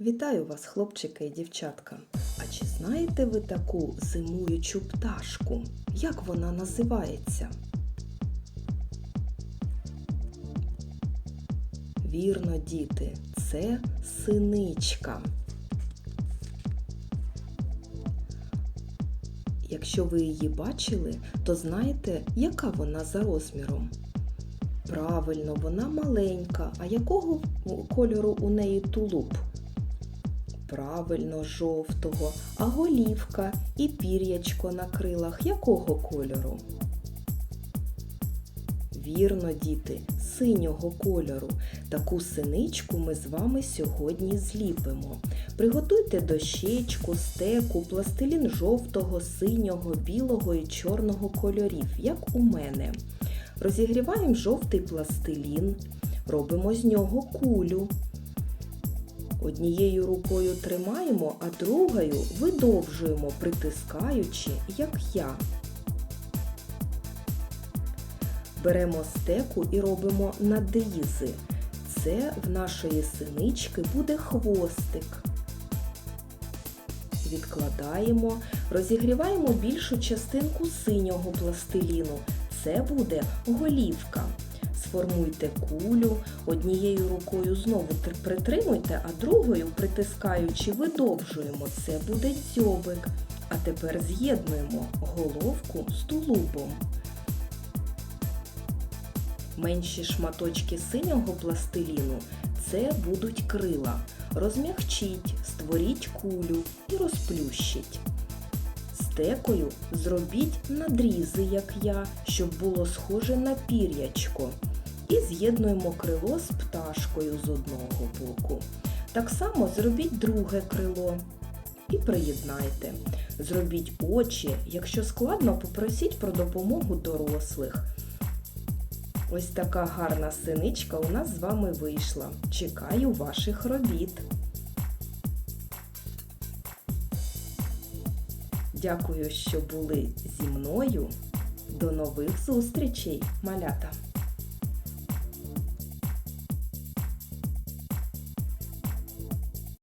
Вітаю вас, хлопчики і дівчатка. А чи знаєте ви таку зимуючу пташку? Як вона називається? Вірно, діти, це синичка. Якщо ви її бачили, то знаєте, яка вона за розміром? Правильно, вона маленька. А якого кольору у неї тулуб? Правильно, жовтого, а голівка і пір'ячко на крилах якого кольору? Вірно, діти, синього кольору. Таку синичку ми з вами сьогодні зліпимо. Приготуйте дощечку, стеку, пластилін жовтого, синього, білого і чорного кольорів, як у мене. Розігріваємо жовтий пластилін, робимо з нього кулю. Однією рукою тримаємо, а другою видовжуємо, притискаючи, як я. Беремо стеку і робимо надизи. Це в нашої синички буде хвостик. Відкладаємо, розігріваємо більшу частинку синього пластиліну. Це буде голівка. Сформуйте кулю, однією рукою знову притримуйте, а другою, притискаючи, видовжуємо. Це буде дзьобик. А тепер з'єднуємо головку з тулубом. Менші шматочки синього пластиліну це будуть крила. Розмягчіть, створіть кулю і розплющіть. Стекою зробіть надрізи, як я, щоб було схоже на пір'ячко. І з'єднуємо крило з пташкою з одного боку. Так само зробіть друге крило і приєднайте. Зробіть очі, якщо складно, попросіть про допомогу дорослих. Ось така гарна синичка у нас з вами вийшла. Чекаю ваших робіт. Дякую, що були зі мною. До нових зустрічей, малята!